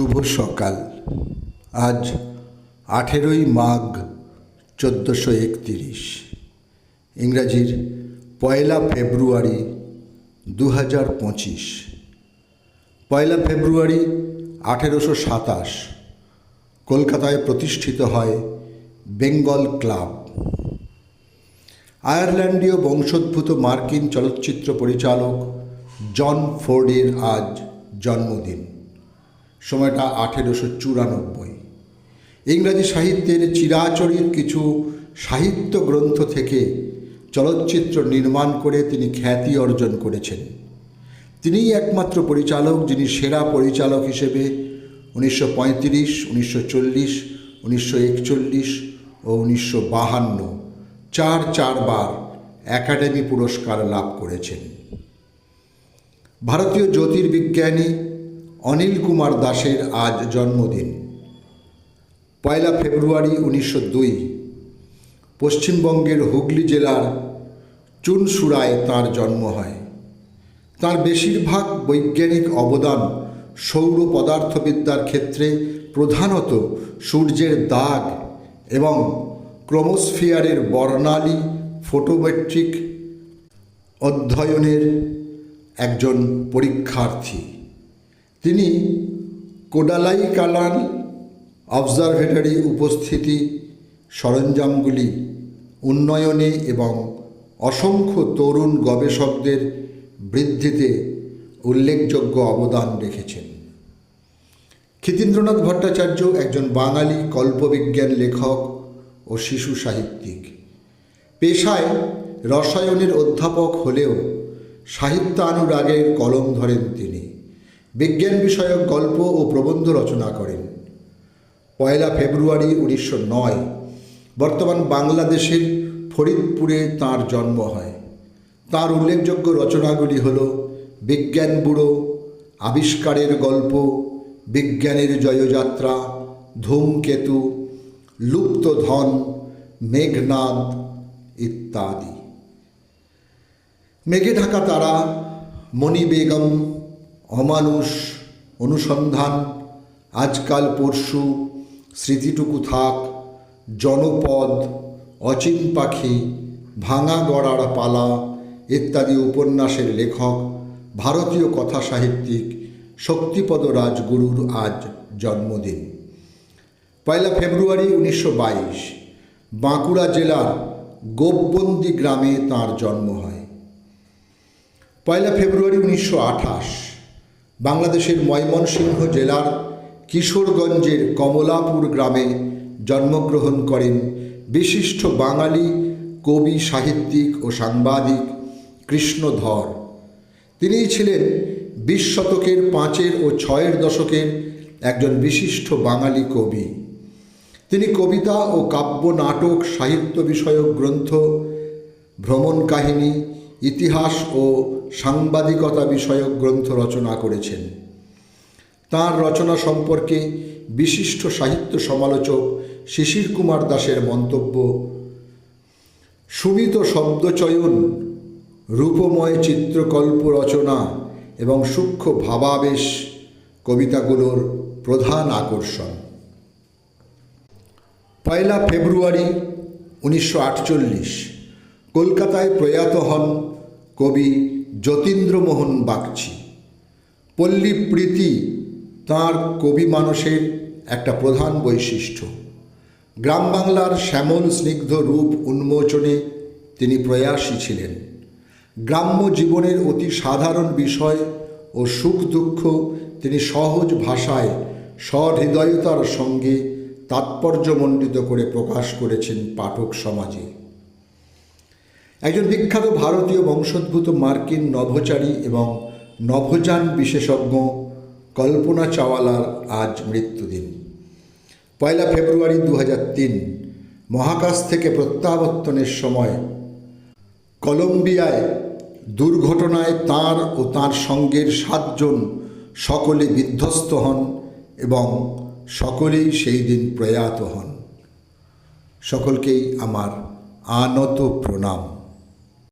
শুভ সকাল। আজ আঠেরোই মাঘ চোদ্দোশো একতিরিশ। ইংরাজির পয়লা ফেব্রুয়ারি দু হাজার পঁচিশ। পয়লা ফেব্রুয়ারি আঠেরোশো সাতাশ কলকাতায় প্রতিষ্ঠিত হয় বেঙ্গল ক্লাব। আয়ারল্যান্ডীয় বংশোদ্ভূত মার্কিন চলচ্চিত্র পরিচালক জন ফোর্ডের আজ জন্মদিন। সময়টা আঠেরোশো চুরানব্বই। ইংরাজি সাহিত্যের চিরাচরিত কিছু সাহিত্য গ্রন্থ থেকে চলচ্চিত্র নির্মাণ করে তিনি খ্যাতি অর্জন করেছেন। তিনিই একমাত্র পরিচালক যিনি সেরা পরিচালক হিসেবে উনিশশো পঁয়ত্রিশ, উনিশশো চল্লিশ, উনিশশো একচল্লিশ ও উনিশশো বাহান্ন চার চারবার একাডেমি পুরস্কার লাভ করেছেন। ভারতীয় জ্যোতির্বিজ্ঞানী অনিল কুমার দাসের আজ জন্মদিন। পয়লা ফেব্রুয়ারি উনিশশো দুই, পশ্চিমবঙ্গের হুগলি জেলার চুনসুরায় তাঁর জন্ম হয়। তার বেশিরভাগ বৈজ্ঞানিক অবদান সৌর পদার্থবিদ্যার ক্ষেত্রে প্রধানত সূর্যের দাগ এবং ক্রোমোস্ফিয়ারের বর্ণালী ফটোমেট্রিক অধ্যয়নের একজন পরীক্ষার্থী। তিনি কোডালাই কালান অবজারভেটরি উপস্থিতি সরঞ্জামগুলি উন্নয়নে এবং অসংখ্য তরুণ গবেষকদের বৃদ্ধিতে উল্লেখযোগ্য অবদান রেখেছেন। ক্ষিতীন্দ্রনাথ ভট্টাচার্য একজন বাঙালি কল্পবিজ্ঞান লেখক ও শিশু সাহিত্যিক। পেশায় রসায়নের অধ্যাপক হলেও সাহিত্যানুরাগের কলম ধরেন তিনি। বিজ্ঞান বিষয়ক গল্প ও প্রবন্ধ রচনা করেন। পয়লা ফেব্রুয়ারি উনিশশো নয়। বর্তমান বাংলাদেশের ফরিদপুরে তাঁর জন্ম হয়। তার উল্লেখযোগ্য রচনাগুলি হল বিজ্ঞান বুড়ো, আবিষ্কারের গল্প, বিজ্ঞানের জয়যাত্রা, ধূমকেতু লুপ্তধন মেঘনাদ ইত্যাদি। মেঘে ঢাকা তারা, মণি বেগম অমানুষ অনুসন্ধান। আজকাল পরশু স্মৃতিটুকু থাক, জনপদ, অচিন পাখি, ভাঙা গড়ার পালা ইত্যাদি উপন্যাসের লেখক, ভারতীয় কথা সাহিত্যিক, শক্তিপদ রাজগুরুর আজ জন্মদিন। পয়লা ফেব্রুয়ারি উনিশশো বাইশ, বাঁকুড়া জেলার গোপবন্দি গ্রামে তাঁর জন্ম হয়। পয়লা ফেব্রুয়ারি উনিশশো আঠাশ বাংলাদেশের ময়মনসিংহ জেলার কিশোরগঞ্জের কমলাপুর গ্রামে জন্মগ্রহণ করেন বিশিষ্ট বাঙালি, কবি, সাহিত্যিক ও সাংবাদিক কৃষ্ণধর। তিনিই ছিলেন বিশ শতকের পাঁচের ও ছয়ের দশকের একজন বিশিষ্ট বাঙালি কবি। তিনি কবিতা ও কাব্য, নাটক, সাহিত্য বিষয়ক গ্রন্থ, ভ্রমণ কাহিনী ইতিহাস ও সাংবাদিকতা বিষয়ক গ্রন্থ রচনা করেছেন। তাঁর রচনা সম্পর্কে বিশিষ্ট সাহিত্য সমালোচক শিশির কুমার দাসের মন্তব্য, সুমিত শব্দচয়ন, রূপময় চিত্রকল্প রচনা এবং সূক্ষ্ম ভাবাবেশ কবিতাগুলোর প্রধান আকর্ষণ। পয়লা ফেব্রুয়ারি উনিশশো আটচল্লিশ। কলকাতায় প্রয়াত হন কবি যতীন্দ্রমোহন বাগচি। পল্লী প্রীতি তাঁর কবি মানসের একটা প্রধান বৈশিষ্ট্য। গ্রাম বাংলার শ্যামল স্নিগ্ধ রূপ উন্মোচনে তিনি প্রয়াসী ছিলেন। গ্রাম্য জীবনের অতি সাধারণ বিষয় ও সুখ দুঃখ তিনি সহজ ভাষায় সহৃদয়তার সঙ্গে তাৎপর্যমণ্ডিত করে প্রকাশ করেছেন পাঠক সমাজে। একজন বিখ্যাত ভারতীয় বংশোদ্ভূত মার্কিন নভোচারী এবং নভোযান বিশেষজ্ঞ কল্পনা চাওয়ালার আজ মৃত্যুদিন। পয়লা ফেব্রুয়ারি দু তিন, মহাকাশ থেকে প্রত্যাবর্তনের সময় কলম্বিয়ায় দুর্ঘটনায় তার ও তার সঙ্গের সাতজন সকলে বিধ্বস্ত হন এবং সকলেই সেই দিন প্রয়াত হন। সকলকেই আমার আনত প্রণাম।